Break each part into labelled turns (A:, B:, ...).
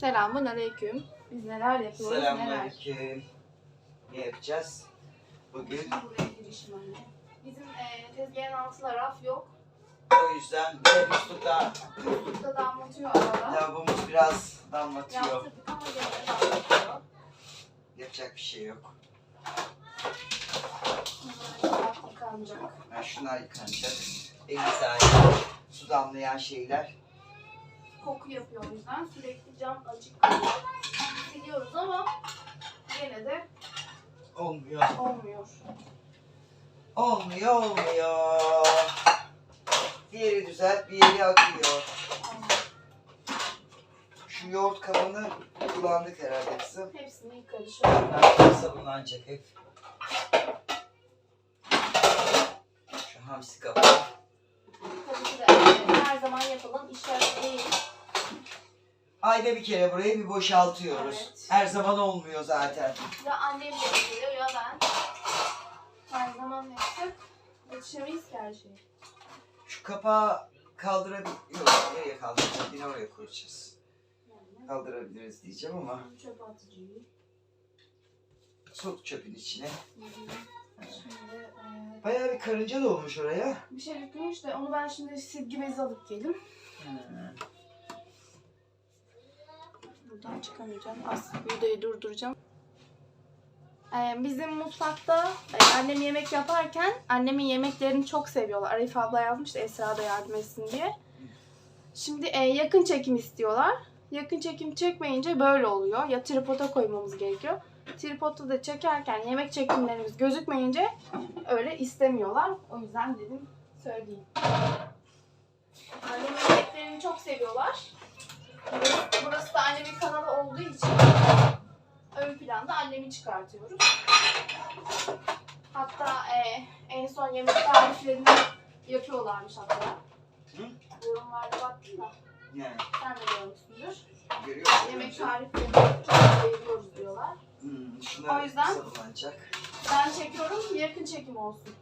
A: Selamun aleyküm. Biz neler yapıyoruz neler.
B: Selamünaleyküm. Ne yapacağız? Bugün
A: Buraya girişim anne. Bizim e, tezgahın altında raf yok.
B: o yüzden bir muslukta
A: Burada damlatıyor arada.
B: lavabomuz biraz damlatıyor.
A: Yaptırdık ama gene damlatıyor.
B: Yapacak bir şey yok.
A: Bunlar raf yıkanacak.
B: Yani şunlar yıkanacak. 50 saniye su damlayan şeyler.
A: Koku yapıyor o yüzden. Sürekli cam açık kalıyor. Siliyoruz ama gene de
B: Olmuyor.
A: olmuyor.
B: Olmuyor, olmuyor. Bir yeri düzelt, bir yeri akıyor. Şu yoğurt kabını kullandık herhalde kızım.
A: Hepsini yıkarız şöyle.
B: Artık sabunlanacak hep. Şu hamsi kabı.
A: Her zaman yapılan işler değil.
B: Ayda bir kere burayı bir boşaltıyoruz.
A: Evet.
B: Her zaman olmuyor zaten.
A: Ya annem yapıyor ya ben. Her zaman yaptık. Yetişemeyiz ki her şeye.
B: Şu kapağı kaldırabiliyoruz. Nereye kaldıracağız? Yine oraya kuracağız.
A: Yani
B: Kaldırabiliriz diyeceğim ama
A: çöp atıcıyı.
B: sok çöpün içine.
A: Şimdi e,
B: Bayağı bir karınca da olmuş oraya.
A: bir şey yıkılmış da onu ben şimdi silgi bezi alıp geldim. Buradan çıkamayacağım. Az videoyu durduracağım. Ee, bizim mutfakta e, annem yemek yaparken annemin yemeklerini çok seviyorlar. Arif abla yazmıştı Esra da yardım etsin diye. Şimdi e, yakın çekim istiyorlar. Yakın çekim çekmeyince böyle oluyor. Ya tripoda koymamız gerekiyor. Tripodda da çekerken yemek çekimlerimiz gözükmeyince öyle istemiyorlar. O yüzden dedim söyleyeyim. Annemin yemeklerini çok seviyorlar. Burası da annemin kanalı olduğu için ön planda annemi çıkartıyoruz. Hatta e, en son yemek tariflerini yapıyorlarmış hatta.
B: Hı?
A: Yorumlarda baktım da
B: Yani
A: sen de görmüşsündür.
B: görüyor musun?
A: Yemek tariflerini çok beğeniyoruz diyorlar.
B: Hmm, şunlar
A: O yüzden-. Ben çekiyorum yakın çekim olsun.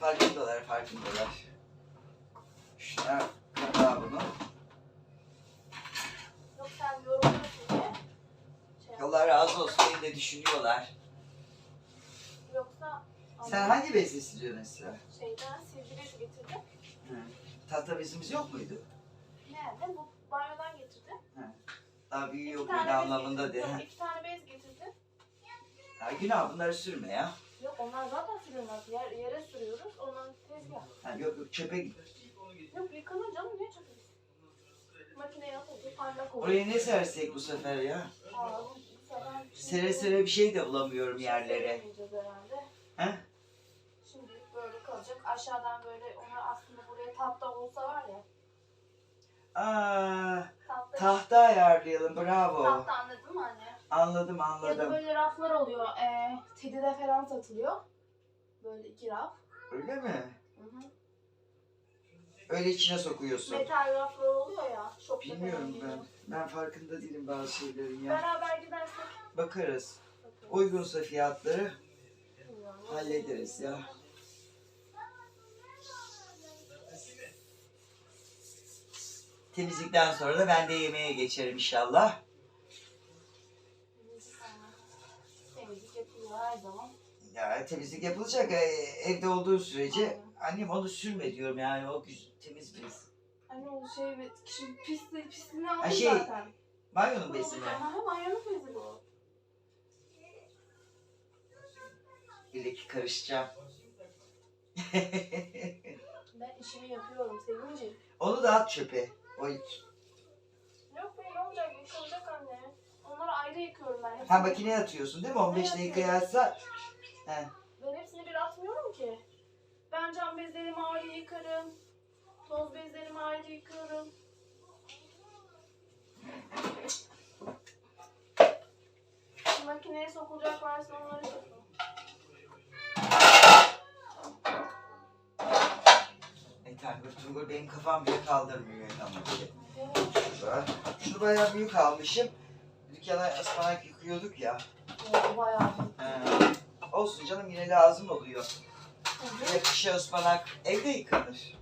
B: Farkındalar, farkındalar. Şunlar kapağı bunu.
A: Yok sen yorumluyorsun diye. Şey,
B: Allah razı olsun beni de düşünüyorlar.
A: Yoksa
B: Sen hangi bezi siliyorsun Esra?
A: şeyden silgi bezi getirdim.
B: Tahta bezimiz yok muydu?
A: Nerede? Bu banyodan getirdim.
B: Daha büyüğü yok
A: bez
B: anlamında
A: getirdim.
B: de.
A: Yok, İki tane bez getirdim.
B: Ha, günah bunları sürme ya.
A: Yok onlar zaten sürülmez. Yer, yere sürüyoruz. Onların tezgah.
B: Ha, yok yok çöpe git.
A: Yok yıkanır canım niye çöpürüz? Makineye atınca parlak oluyor.
B: Oraya ne sersek bu sefer ya?
A: Aa, bu sefer şimdi-
B: Sere sere bir şey de bulamıyorum yerlere.
A: Seremeyeceğiz herhalde.
B: He?
A: Şimdi böyle kalacak. Aşağıdan böyle onlar aslında buraya tahta olsa var ya.
B: Aa,
A: Tahta,
B: tahta ayarlayalım bravo.
A: tahta anladın mı anne?
B: Anladım
A: Ya da
B: anladım.
A: böyle raflar oluyor. Ee, Teddy'de falan satılıyor. Böyle iki raf.
B: Öyle mi?
A: Hı hı.
B: Öyle içine sokuyorsun.
A: Metal raflar oluyor ya. Çok
B: Bilmiyorum ben. Ben farkında değilim bazı şeylerin ya.
A: Beraber gidersek
B: Bakarız. Uygunsa fiyatları hallederiz ya. Temizlikten sonra da ben de yemeğe geçerim inşallah.
A: Temizlik yapılıyor her zaman.
B: Ya temizlik yapılacak e, evde olduğu sürece annem onu sürme diyorum yani o güz- temiz bez.
A: Hani o şey ve kişi pisli pisliğini aldı
B: şey,
A: zaten.
B: Banyonun bezi mi?
A: Hem ayranın bezi bu.
B: Bir karışacağım.
A: Ben işimi yapıyorum Sevinciğim.
B: onu da at çöpe. O ilk.
A: Yok be ne olacak yıkılacak anne. Onları ayrı yıkıyorum ben.
B: Ha makineye atıyorsun değil mi? 15 dakika yatsa. He.
A: Ben hepsini bir atmıyorum ki. Ben cam bezlerimi ayrı yıkarım. Toz bezlerimi ayrı yıkarım. Makineye sokulacak varsa onları yapın.
B: Tangur Tungur benim kafam bile kaldırmıyor ama bile. Şurada. Şunu bayağı büyük almışım. Dükkana ıspanak yıkıyorduk ya.
A: Oo, Bayağı.
B: He. Olsun canım yine lazım oluyor.
A: büyük.
B: Bir kışa ıspanak evde yıkanır.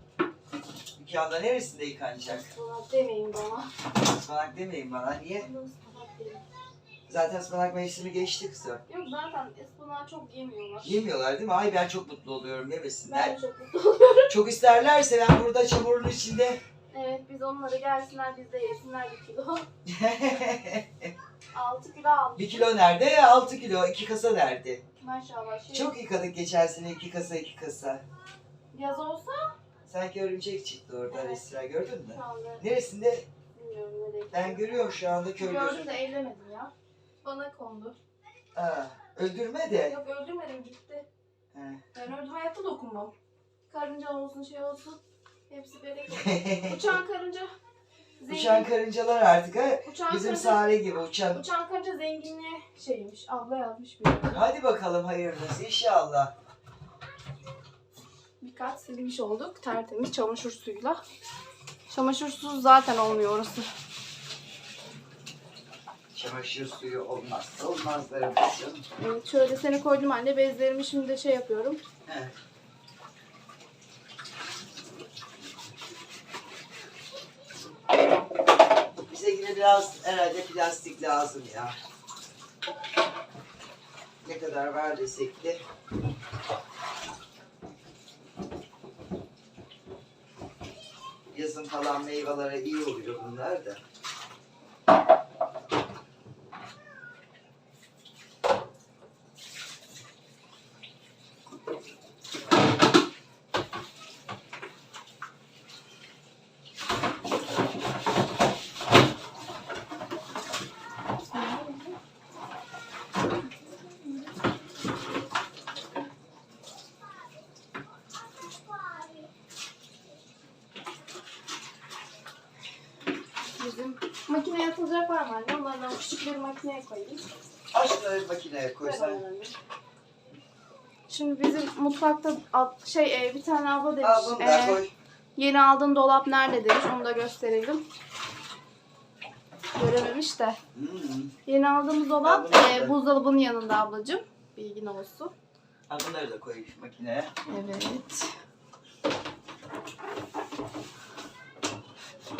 B: Dükkanda neresinde yıkanacak?
A: Bana demeyin bana.
B: ıspanak demeyin bana. Niye?
A: Ispanak değil.
B: Zaten ıspanak mevsimi geçti kızım.
A: Yok zaten ıspanağı çok yemiyorlar.
B: Yemiyorlar değil mi? Ay ben çok mutlu oluyorum yemesinler.
A: Ben de çok mutlu oluyorum.
B: Çok isterlerse ben burada çamurun içinde
A: Evet biz onları gelsinler biz de yesinler bir kilo. 6 kilo almış.
B: bir kilo nerede? 6 kilo. iki kasa nerede?
A: Maşallah. Şey,
B: Çok yıkadık geçen sene iki kasa iki kasa.
A: Yaz olsa
B: Sanki örümcek çıktı orada
A: Evet.
B: Esra gördün mü?
A: şu anda
B: Neresinde?
A: bilmiyorum nereye
B: Ben görüyorum şu anda kör
A: Gördüm de ellemedim ya. Bana kondu.
B: Aa, öldürme de.
A: Yok öldürmedim gitti.
B: He.
A: Ben öldü hayatta dokunmam. Karınca olsun şey olsun. Hepsi bereket. Uçan karınca. Zengin.
B: Uçan karıncalar artık ha.
A: uçan
B: Bizim
A: karınca,
B: Sare gibi uçan.
A: uçan karınca zenginliğe şeymiş. Abla yazmış bir.
B: Hadi bakalım hayırlısı inşallah.
A: Birkaç silmiş olduk. Tertemiz çamaşır suyuyla. Çamaşır suyu zaten olmuyor orası.
B: Çamaşır suyu olmazsa olmazlarımız canım.
A: Evet, şöyle seni koydum anne. Bezlerimi şimdi de şey yapıyorum.
B: He. Bize yine biraz herhalde plastik lazım ya. Ne kadar var desek de. Yazın falan meyvelere iyi oluyor bunlar da.
A: Bizim atılacak var mı anne? Onlardan küçük bir makineye koyayım.
B: Aşkları makineye koysan.
A: Şimdi bizim mutfakta ab- şey e, bir tane abla demiş.
B: Al bunu da
A: e,
B: koy.
A: Yeni aldığın dolap nerede demiş. Onu da gösterelim. Görememiş de.
B: Hmm.
A: Yeni aldığımız dolap
B: bunları
A: e,
B: da-
A: buzdolabının yanında ablacığım. Bilgin olsun.
B: Ha, bunları da koy makineye.
A: Evet.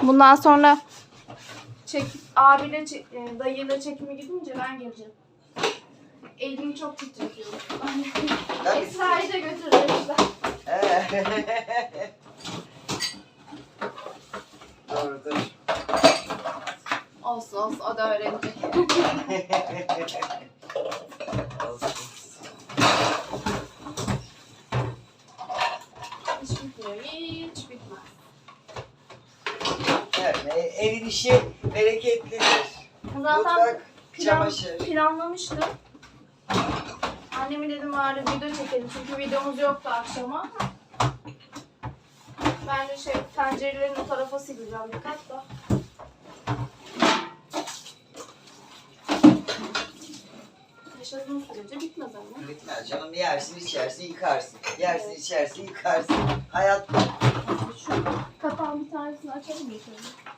A: Bundan sonra çek, abiyle çek, e, dayıyla çekime gidince ben geleceğim. Elimi çok titretiyorum.
B: Ben
A: Esra'yı da götürmüşler.
B: Doğrudur.
A: Olsun olsun o da öğrenecek. Hiç bitmiyor. Hiç bitmez.
B: Yani evin işi bereketlidir.
A: Zaten
B: Mutfak,
A: plan,
B: çamaşır.
A: Planlamıştım. Annemi dedim bari video çekelim çünkü videomuz yoktu akşama. Ben de şey tencerelerin o tarafa sileceğim birkaç da. Yaşadığım sürece bitmez ama.
B: Bitmez canım yersin içersin yıkarsın. Yersin içersin yıkarsın. Hayat
A: Şu kapağın bir tanesini açalım mı şöyle?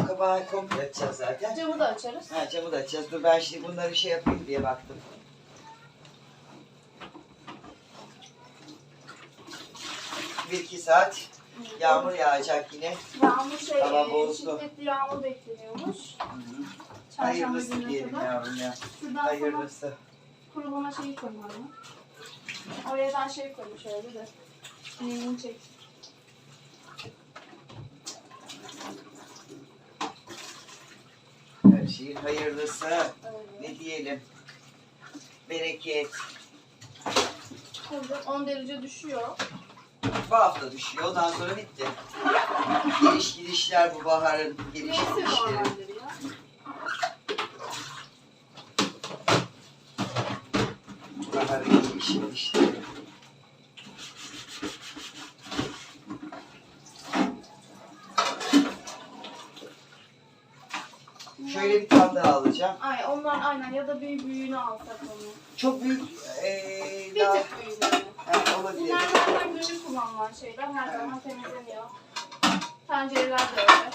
B: O kabağı komple açacağız zaten.
A: Camı da açarız.
B: Ha camı da açacağız. Dur ben şimdi bunları şey yapayım diye baktım. Bir iki saat yağmur yağacak yine.
A: Yağmur şey,
B: Hava
A: e,
B: bozdu.
A: şiddetli yağmur bekleniyormuş.
B: Hı-hı.
A: Çarşamba
B: Hayırlısı
A: gününe
B: diyelim
A: kadar.
B: yavrum ya.
A: Şuradan sana
B: Hayırlısı.
A: kurulama şeyi anne. Oraya ben şey koyayım şöyle de. Rengini çek.
B: Her şeyin hayırlısı. Ne diyelim? Bereket.
A: Tabii 10 derece düşüyor.
B: Bu hafta düşüyor. Ondan sonra bitti. Geliş gidişler bu baharın geliş
A: Neyse.
B: Baharın geliş gidişleri. Şöyle bir tane daha alacağım.
A: Ay onlar aynen ya da bir büyüğünü alsak onu.
B: Çok büyük eee
A: Bir
B: daha
A: tık büyüğünü.
B: Ha, olabilir.
A: Bunlar zaten günlük kullanılan şeyler. Her zaman temizleniyor. Tencereler de öyle.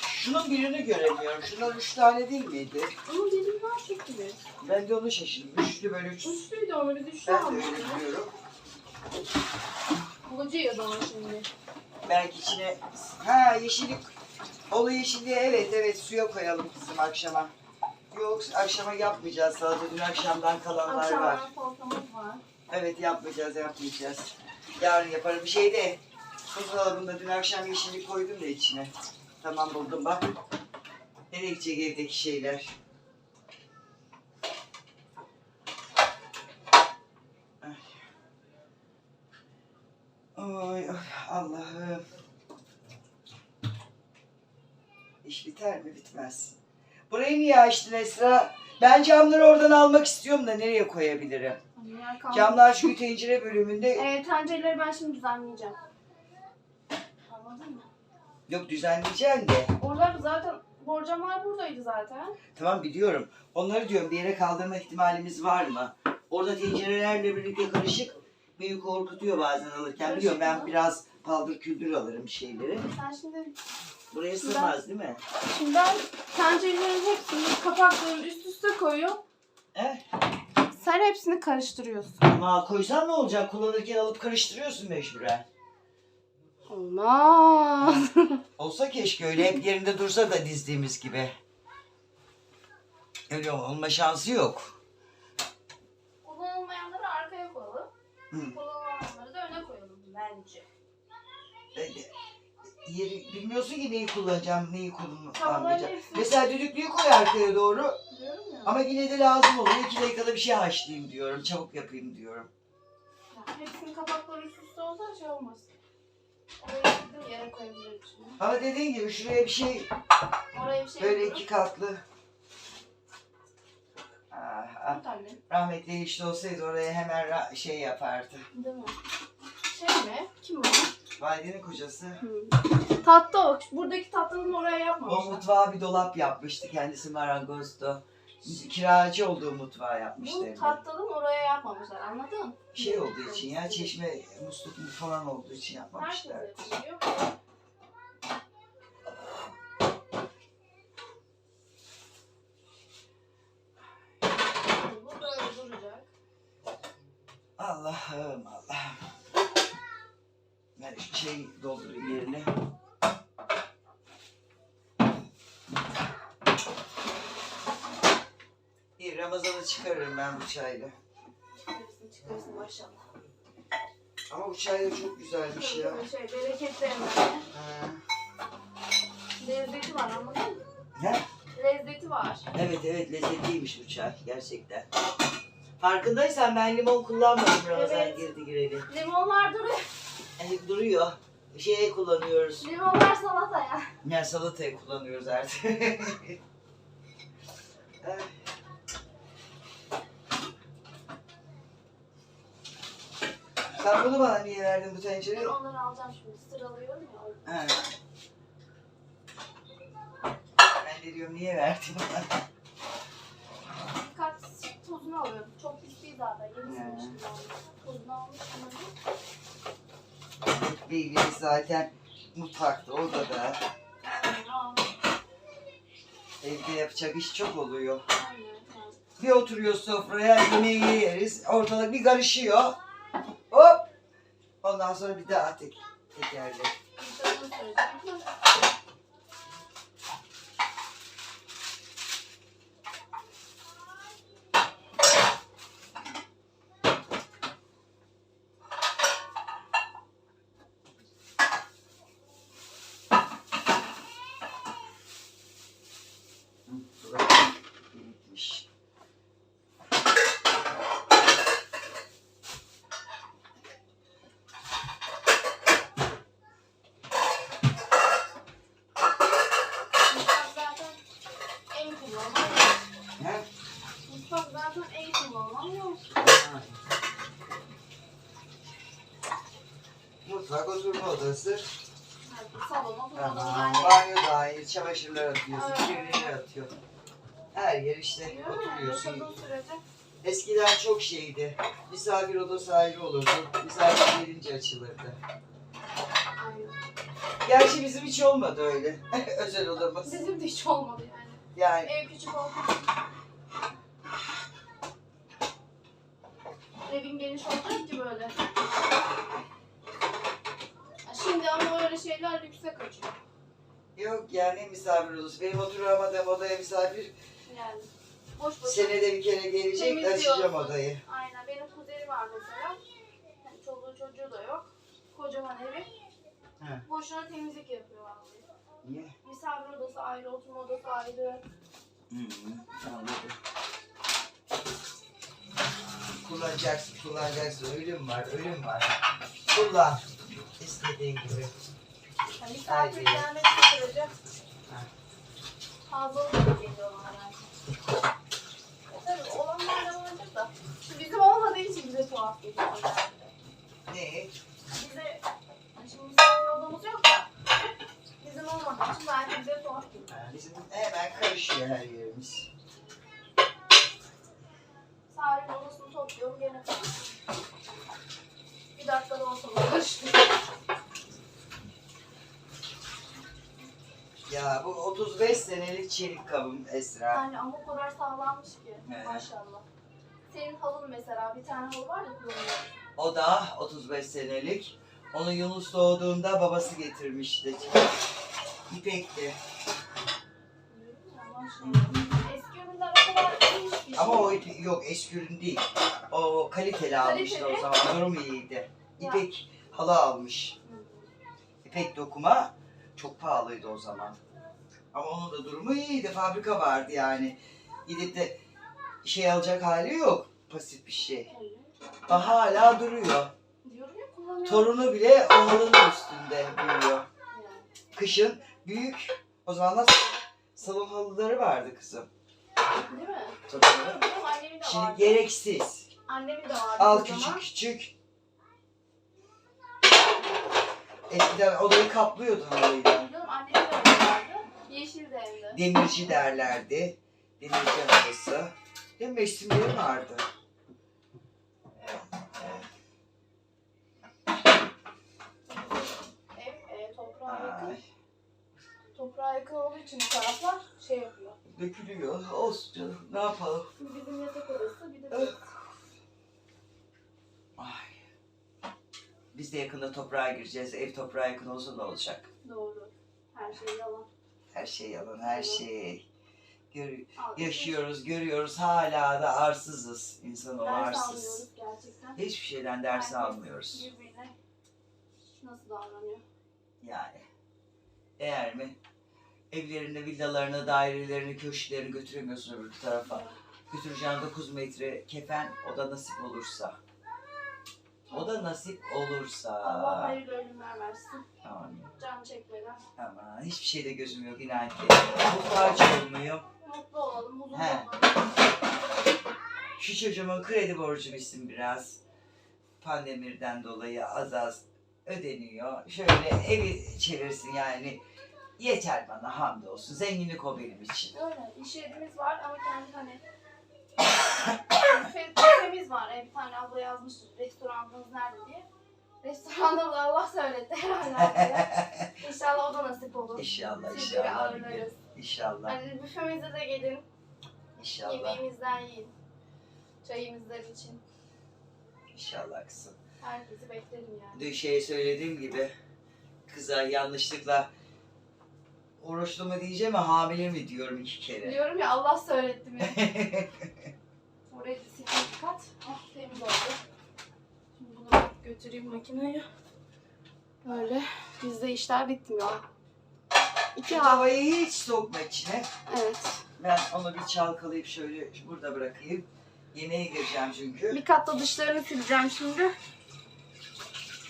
B: Şunun birini göremiyorum. Şunlar üç tane değil miydi?
A: Onun dediği var gibi.
B: Ben de onu şaşırdım. Üçlü böyle üç.
A: Üçlüydü onu biz üçlü
B: Ben de
A: almıştık.
B: öyle biliyorum.
A: Da onu şimdi.
B: Belki içine... Ha yeşillik Olayı şimdi evet evet suya koyalım kızım akşama. Yok akşama yapmayacağız salata. Dün akşamdan kalanlar var.
A: Akşamdan salatamız var.
B: Evet yapmayacağız yapmayacağız. Yarın yaparım. Bir şey de buzdolabında dün akşam yeşillik koydum da içine. Tamam buldum bak. Nereye gidecek evdeki şeyler? Ay. Oy oy Allah'ım. İş biter mi bitmez. Burayı niye açtın Esra? Ben camları oradan almak istiyorum da nereye koyabilirim?
A: Kalmadı.
B: Camlar şu tencere bölümünde
A: Ee, tencereleri ben şimdi düzenleyeceğim. Anladın mı?
B: yok düzenleyeceksin de.
A: Orada zaten borcamlar buradaydı zaten.
B: Tamam biliyorum. Onları diyorum bir yere kaldırma ihtimalimiz var mı? Orada tencerelerle birlikte karışık beni korkutuyor bazen alırken. Biliyorum ben biraz paldır küldür alırım şeyleri.
A: Sen şimdi
B: Buraya sığmaz değil mi?
A: şimdi ben tencerelerin hepsini kapaklarını üst üste koyuyorum.
B: Eh?
A: Sen hepsini karıştırıyorsun.
B: Ama koysan ne olacak? Kullanırken alıp karıştırıyorsun mecburen.
A: Olmaz.
B: Olsa keşke öyle hep yerinde dursa da dizdiğimiz gibi. Öyle olma şansı yok.
A: Kullanılmayanları arkaya koyalım.
B: Hı.
A: Kullanılanları da öne koyalım bence.
B: E, Yeri, bilmiyorsun ki neyi kullanacağım, neyi
A: Tamam
B: kullanmayacağım. Mesela düdüklüyü koy arkaya doğru.
A: diyorum ya.
B: Ama yine de lazım oluyor. İki dakikada bir şey haşlayayım diyorum. Çabuk yapayım diyorum.
A: Ya, hepsinin kapakları üst üste olsa şey olmaz. Oraya yere koyabilirim şimdi.
B: Ama dediğin gibi şuraya bir şey
A: Oraya bir şey
B: böyle
A: yapıyorum.
B: iki katlı. Ah, ah.
A: Tane.
B: Rahmetli işte olsaydı oraya hemen ra- şey yapardı.
A: Değil mi? Şey mi? Kim o?
B: Validenin kocası.
A: Tatlı o. Buradaki tatlının oraya
B: O
A: yapmamışlar.
B: mutfağa bir dolap yapmıştı. Kendisi marangozdu. Kiracı olduğu mutfağı yapmıştı.
A: Bu
B: evde.
A: tatlının oraya yapmamışlar. Anladın?
B: Şey olduğu için ya çeşme musluk falan olduğu için
A: Herkes
B: yapmamışlar.
A: yapıyor. Bu böyle duracak.
B: Allah'ım Allah'ım. Ben şu şey doldurayım yerine. İyi Ramazan'ı bu çayla.
A: Çıkarsın maşallah.
B: Ama bu çay da çok güzelmiş ya.
A: Şey, bereketli hemen.
B: Ha.
A: Lezzeti var anladın mı?
B: Ne?
A: Lezzeti var.
B: Evet evet lezzetliymiş bu çay gerçekten. Farkındaysan ben limon kullanmadım Ramazan
A: Evet.
B: girdi gireli.
A: Limonlar duruyor.
B: E, duruyor. Şeye kullanıyoruz.
A: Limonlar salataya.
B: Ya salataya kullanıyoruz artık. Eh. Sen bunu bana niye verdin bu tencereyi?
A: onları alacağım şimdi. Sıralıyorum ya.
B: Ha. Ben de diyorum niye verdin bana?
A: Dikkat tozunu alıyorum. Çok pis değil zaten. Yeni
B: He.
A: silmiştim ben. Tozunu almıştım.
B: Bilgimiz zaten mutfakta, odada. Evde yapacak iş çok oluyor.
A: aynen.
B: Bir oturuyor sofraya, yemeği yeriz. Ortalık bir karışıyor. Ondan sonra bir daha tek, tekerle.
A: Bir de onu söyleyeceğim.
B: Hı, burası gitmiş.
A: Mutfak zaten en kullanılan yer.
B: He?
A: Mutfak zaten en kullanılan yer.
B: Ha.
A: Hadi salona
B: Tamam.
A: kullanılan
B: Banyo dahil, çamaşırlar atıyorsun,
A: Evet.
B: kirlileri atıyor. Her yer işte oturuyorsun. Eskiden çok şeydi. Misafir odası ayrı olurdu. Misafir gelince açılırdı.
A: aynen.
B: Gerçi bizim hiç olmadı öyle. Özel odamız.
A: Bizim de hiç olmadı yani.
B: Yani
A: Ev küçük için. Evin geniş olacak ki böyle. Şimdi ama öyle şeyler lükse kaçıyor.
B: Yok yani misafir olursun. Benim oturamadığım odaya misafir
A: Yani boş boş.
B: senede bir kere gelecek açacağım odayı.
A: Aynen benim kuzenim var mesela. Yani çoluğu çocuğu da yok. Kocaman evi.
B: He.
A: Boşuna temizlik yapıyor vallahi.
B: Niye?
A: Misafir odası ayrı, oturma odası ayrı.
B: Hı hı, anladım. Kullanacaksın, kullanacaksın. Ölüm var, ölüm var. Kullan. İstediğin gibi.
A: Yani misafir
B: Haydi.
A: gelmek sürece fazla olur geliyor bana yani. E Tabii olanlar da olacak da. Şimdi bizim olmadığı için bize tuhaf geliyor. Yani.
B: Ne?
A: Bize, yani şimdi misafir odamız yok da. Bizim olmadığı için belki bize tuhaf geliyor.
B: Ha, Bizim hemen karışıyor her yerimiz.
A: Sahibi odasını topluyorum gene Bir dakikada ortalığı karıştı.
B: Ya bu 35 senelik çelik kabım Esra.
A: Yani ama o kadar sağlammış ki
B: Evet.
A: maşallah. Senin halın mesela bir tane halı var ya kullanıyor.
B: O da 35 senelik. Onu Yunus doğduğunda babası getirmişti. İpekti.
A: Maşallah. Eski ürünler o kadar iyiymiş ki.
B: Ama o ipi, yok eski ürün değil. O kaliteli almıştı o
A: Kaliteli.
B: zaman. Durum iyiydi. İpek halı almış. İpek dokuma çok pahalıydı o zaman. Ama onun da durumu iyiydi. Fabrika vardı yani. Gidip de şey alacak hali yok. Pasif bir şey. Ama hala duruyor.
A: Diyorum ya kullanıyorum.
B: Torunu bile o halının üstünde büyüyor. Kışın büyük. O zamanlar salon halıları vardı kızım.
A: Değil mi?
B: Tabii.
A: Benim annemin de
B: Şimdi
A: vardı.
B: gereksiz.
A: Annemin de vardı.
B: Al
A: o zaman.
B: küçük küçük. Eskiden odayı kaplıyordun halıyla.
A: Canım annemin de vardı. Yeşil de evde.
B: Demirci derlerdi. Demirci odası. Değil mi? Mevsimleri vardı.
A: Ev e, toprağa yakın.
B: Ay,
A: Toprağa yakın olduğu için bu taraflar şey yapıyor.
B: dökülüyor. Olsun canım. Ne yapalım?
A: Bizim yatak odası bir de
B: Evet. Ay. Biz de yakında toprağa gireceğiz. Ev toprağa yakın olsa ne olacak?
A: doğru. Her şey yalan.
B: Her şey yalan, her şey. Gör,
A: Al,
B: yaşıyoruz, görüyoruz. Hala da arsızız. İnsanoğlu
A: Ders
B: arsız.
A: almıyoruz gerçekten.
B: Hiçbir şeyden ders
A: Herkes
B: almıyoruz.
A: Birbirine nasıl davranıyor?
B: Yani. Değer mi? Evlerini, villalarını, dairelerini, köşklerini götüremiyorsun öbür tarafa. Götüreceğin 9 metre kefen o da nasip olursa. O da nasip olursa.
A: Allah hayırlı ölümler versin.
B: Tamam.
A: Can çekmeden.
B: Ama hiçbir şeyde gözüm yok inan ki. Muhtaç olmayayım.
A: Mutlu olalım,
B: He.
A: olalım.
B: Şu çocuğumun kredi borcu bitsin biraz. Pandemirden dolayı az az ödeniyor. Şöyle evi çevirsin yani. Yeter bana hamdolsun. Zenginlik o benim için.
A: Öyle. İş yerimiz var ama kendi hani büfemiz var. E, bir tane abla yazmış restoranınız nerede diye. Restoranda da Allah söyletti herhalde. İnşallah o da nasip olur.
B: İnşallah inşallah. bir gün.
A: ağırlarız.
B: İnşallah.
A: Hani büfemize de gelin.
B: İnşallah.
A: Yemeğimizden yiyin. Çayımızdan için.
B: İnşallah kızım.
A: Herkesi beklerim yani.
B: Dün şeye söylediğim gibi kıza yanlışlıkla oruçlu mu diyeceğim ama hamile mi diyorum iki kere.
A: Diyorum ya Allah söyletti mi? Silmek kat. Ah temiz oldu. Şimdi bunu götüreyim makineye. Böyle bizde işler bitmiyor. İki
B: havayı hiç sokma içine.
A: Evet.
B: Ben onu bir çalkalayıp şöyle burada bırakayım. Yemeğe gireceğim çünkü.
A: Bir katla dışlarını sileceğim şimdi.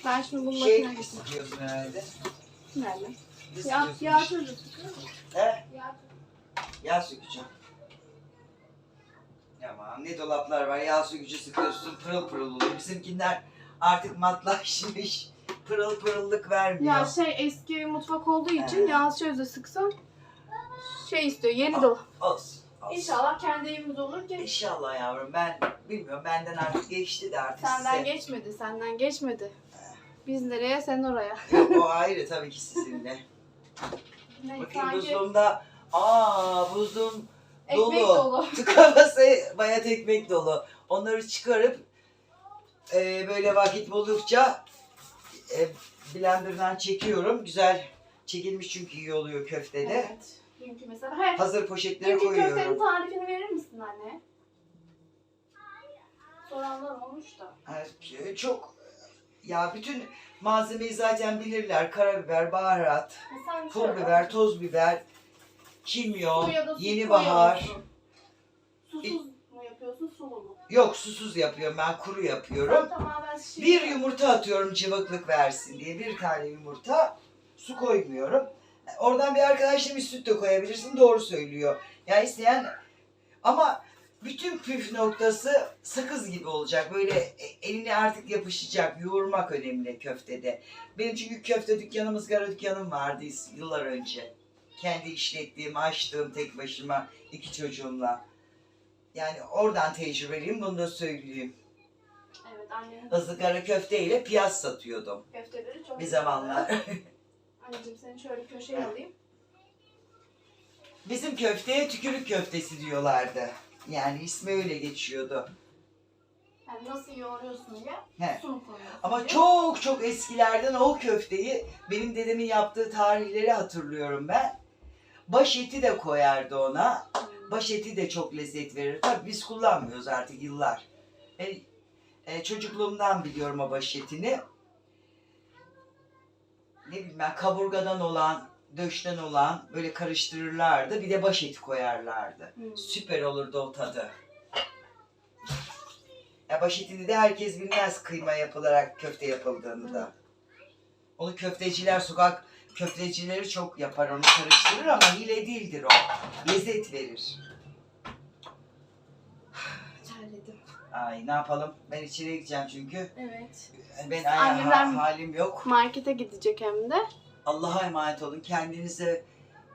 A: Ben şimdi bunu
B: Şey
A: makineye götüreyim.
B: istiyorsun herhalde.
A: Nerede? Yağ musun?
B: He?
A: Yağ
B: Yağ sökeceğim. Tamam ne dolaplar var yağ sökücü sıkıyorsun pırıl pırıl oluyor. Bizimkiler artık matlaşmış. Pırıl pırıllık vermiyor.
A: Ya şey eski mutfak olduğu için
B: He.
A: yağ sözü sıksam şey istiyor yeni dolap.
B: Olsun. olsun.
A: İnşallah kendi evimiz olur ki
B: İnşallah yavrum ben bilmiyorum benden artık geçti de artık
A: senden
B: size.
A: geçmedi, senden geçmedi. Biz nereye, sen oraya.
B: Yok, o ayrı tabii ki sizinle.
A: Ne,
B: Bakayım
A: sanki
B: buzluğumda. Aa buzluğum
A: ekmek
B: dolu. tıkaması bayat ekmek dolu. Onları çıkarıp e, böyle vakit buldukça e, blenderdan çekiyorum. Güzel Çekilmiş çünkü iyi oluyor köftede.
A: Evet. Dünkü mesela. He.
B: Hazır poşetlere
A: Dünkü köftenin
B: koyuyorum.
A: tarifini verir misin anne? Soranlar olmuş da.
B: Evet, Çok ya bütün malzemeyi zaten bilirler. Karabiber, baharat,
A: E
B: pul biber, toz biber, kimyon,
A: da
B: yeni
A: koyuyor
B: bahar.
A: musun? Susuz mu yapıyorsun, sulu mu?
B: Yok susuz yapıyorum ben kuru yapıyorum.
A: Tamamen.
B: Bir yumurta atıyorum cıvıklık versin diye. Bir tane yumurta. Su koymuyorum. Oradan bir arkadaş demiş süt de koyabilirsin. Doğru söylüyor. Yani isteyen ama bütün püf noktası sakız gibi olacak. Böyle e- eline artık yapışacak. Yoğurmak önemli köftede. Benim çünkü köfte dükkanım, ızgara dükkanım vardı yıllar önce. Kendi işlettiğim, açtığım tek başıma iki çocuğumla. Yani oradan tecrübeliyim bunu da söyleyeyim.
A: Evet annenin
B: ızgara köfte ile piyaz satıyordum
A: köfteleri çok
B: bir
A: güzel.
B: zamanlar.
A: Anneciğim seni şöyle köşeye alayım.
B: Bizim köfteye tükürük köftesi diyorlardı. Yani ismi öyle geçiyordu.
A: Yani nasıl yoğuruyorsun diye
B: He.
A: su mu koyuyorsun
B: Ama
A: diye.
B: çok çok eskilerden o köfteyi benim dedemin yaptığı tarihleri hatırlıyorum ben. Baş eti de koyardı ona.
A: Hmm.
B: Baş eti de çok lezzet verir. Tabii biz kullanmıyoruz artık yıllar. Ben e, çocukluğumdan biliyorum o baş etini. Ne bileyim ben kaburgadan olan, döşten olan böyle karıştırırlardı. Bir de baş eti koyarlardı.
A: Hmm.
B: Süper olurdu o tadı. Ya baş etini de herkes bilmez kıyma yapılarak köfte yapıldığını da. Onu köfteciler, sokak köftecileri çok yapar onu karıştırır ama hile değildir o. Lezzet verir.
A: Terledim.
B: Ay ne yapalım? Ben içeri gideceğim çünkü.
A: Evet.
B: Ben ha- halim yok.
A: Markete gidecek hem de.
B: Allah'a emanet olun. Kendinize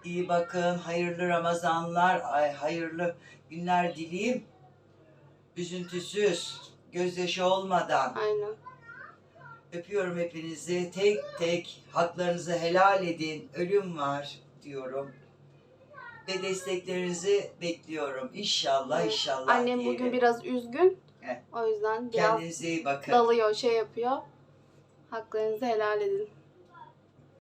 B: iyi bakın. Hayırlı Ramazanlar, ay, hayırlı günler dileyim. Üzüntüsüz, gözyaşı olmadan.
A: Aynen.
B: Öpüyorum hepinizi. Tek tek haklarınızı helal edin. Ölüm var diyorum. Ve desteklerinizi bekliyorum. İnşallah inşallah
A: Annem
B: diyelim.
A: bugün biraz üzgün.
B: Evet.
A: O yüzden biraz
B: Kendinize iyi bakın.
A: dalıyor, şey yapıyor. Haklarınızı helal edin.